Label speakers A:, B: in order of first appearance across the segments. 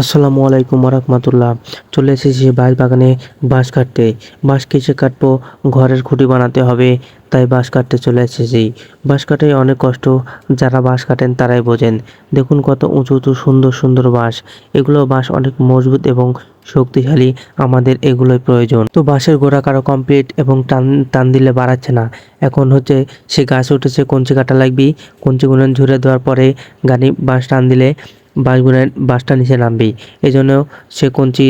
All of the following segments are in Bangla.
A: আসসালামু আলাইকুম রহমতুল্লাহ চলে এসেছি বাঁশ বাগানে বাঁশ কাটতে। বাঁশ কিসে কাটবো, ঘরের খুঁটি বানাতে হবে, তাই বাঁশ কাটতে চলে এসেছি। বাঁশ কাটে অনেক কষ্ট, যারা বাঁশ কাটেন তারাই বোঝেন। দেখুন কত উঁচু উঁচু, সুন্দর সুন্দর বাঁশ। এগুলো বাঁশ অনেক মজবুত এবং শক্তিশালী, আমাদের এগুলোই প্রয়োজন। তো বাঁশের গোড়া কারও কমপ্লিট এবং টান টান দিলে বাড়াচ্ছে না। এখন হচ্ছে সে গাছ উঠেছে, কঞ্চি কাটা লাগবি কঞ্চিগুলো ঝুরে দেওয়ার পরে গানি বাঁশ টান দিলে বাঁশগুলো বাসটা নিচে নামবে এই জন্য সে কঞ্চি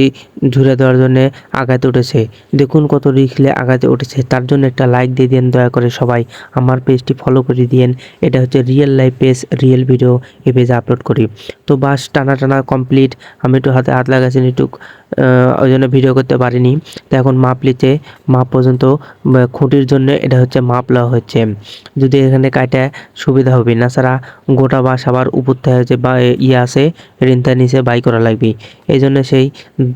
A: ঝুড়ে দেওয়ার জন্য আগাতে উঠেছে। দেখুন কত লিখলে আগাতে উঠেছে। তার জন্য একটা লাইক দিয়ে দিন দয়া করে সবাই। আমার পেজটি ফলো করে দিয়েন। এটা হচ্ছে real life page real video এই পেজে আপলোড করি। তো বাস টানা টানা কমপ্লিট আমি একটু হাতে হাত লাগাচ্ছি একটু ওই জন্য ভিডিও করতে পারিনি। তো এখন মাপ লিতে মাপ পর্যন্ত খুঁটির জন্য এটা হচ্ছে মাপ লওয়া হচ্ছে। যদি এখানে কাটা সুবিধা হবে। না ছাড়া গোটা বাস আবার উপর থেকে হচ্ছে বা ইয়ে আসে রিনতা নিচে বাই করা লাগবে। এই জন্য সেই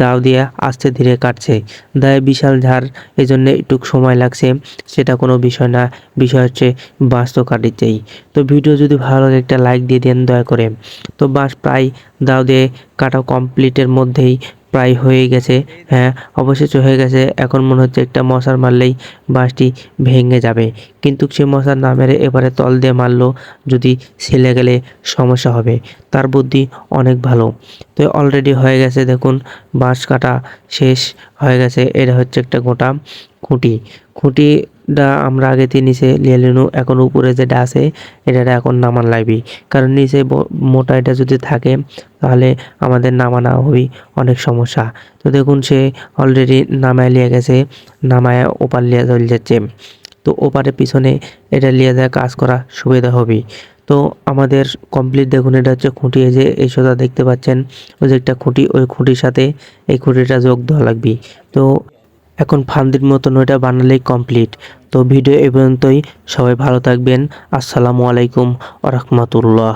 A: দাও দিয়ে আস্তে ধীরে কাটছে। দায়ে বিশাল ঝাড়, এই জন্য একটু সময় লাগছে। সেটা কোনো বিষয় না। বিষয় হচ্ছে বাঁশ তো কাটিতেই তো ভিডিও যদি ভালো লাগে একটা লাইক দিয়ে দেন দয়া করে। তো বাঁশ প্রায় দাও দিয়ে কাটা কমপ্লিটের মধ্যেই প্রায় হয়ে গেছে হ্যাঁ অবশেষে হয়ে গেছে। এখন মনে হচ্ছে একটা মশার মারলেই বাঁশটি ভেঙে যাবে। কিন্তু সে মশার না মেরে এবারে তল দিয়ে মারলো, যদি ছেলে গেলে সমস্যা হবে। তার বুদ্ধি অনেক ভালো। তো অলরেডি হয়ে গেছে, দেখুন, বাঁশ কাটা শেষ হয়ে গেছে। এটা হচ্ছে একটা গোটা। খুঁটি। খুঁটিটা আমরা আগে দিয়ে নিচে নিনু, এখন উপরে যেটা আছে এটা এখন নামান লাগবি। কারণ নিচে মোটা এটা যদি থাকে, তাহলে আমাদের নামানো হবে অনেক সমস্যা। তো দেখুন, সে অলরেডি নামায় লিয়ে গেছে, নামায় ওপার লিয়ে চলে যাচ্ছে। তো ওপারের পিছনে এটা লিয়ে দেওয়া কাজ করা সুবিধা হবে। তো আমাদের কমপ্লিট দেখুন, এটা হচ্ছে খুঁটি। এই যে, এই সোজা দেখতে পাচ্ছেন, ওই যে একটা খুঁটি, ওই খুঁটির সাথে এই খুঁটিটা যোগ দেওয়া লাগবে। তো এখন ফান্দির মতন ওইটা বানালেই কমপ্লিট তো ভিডিও এ পর্যন্তই, সবাই ভালো থাকবেন। আসসালামু আলাইকুম আ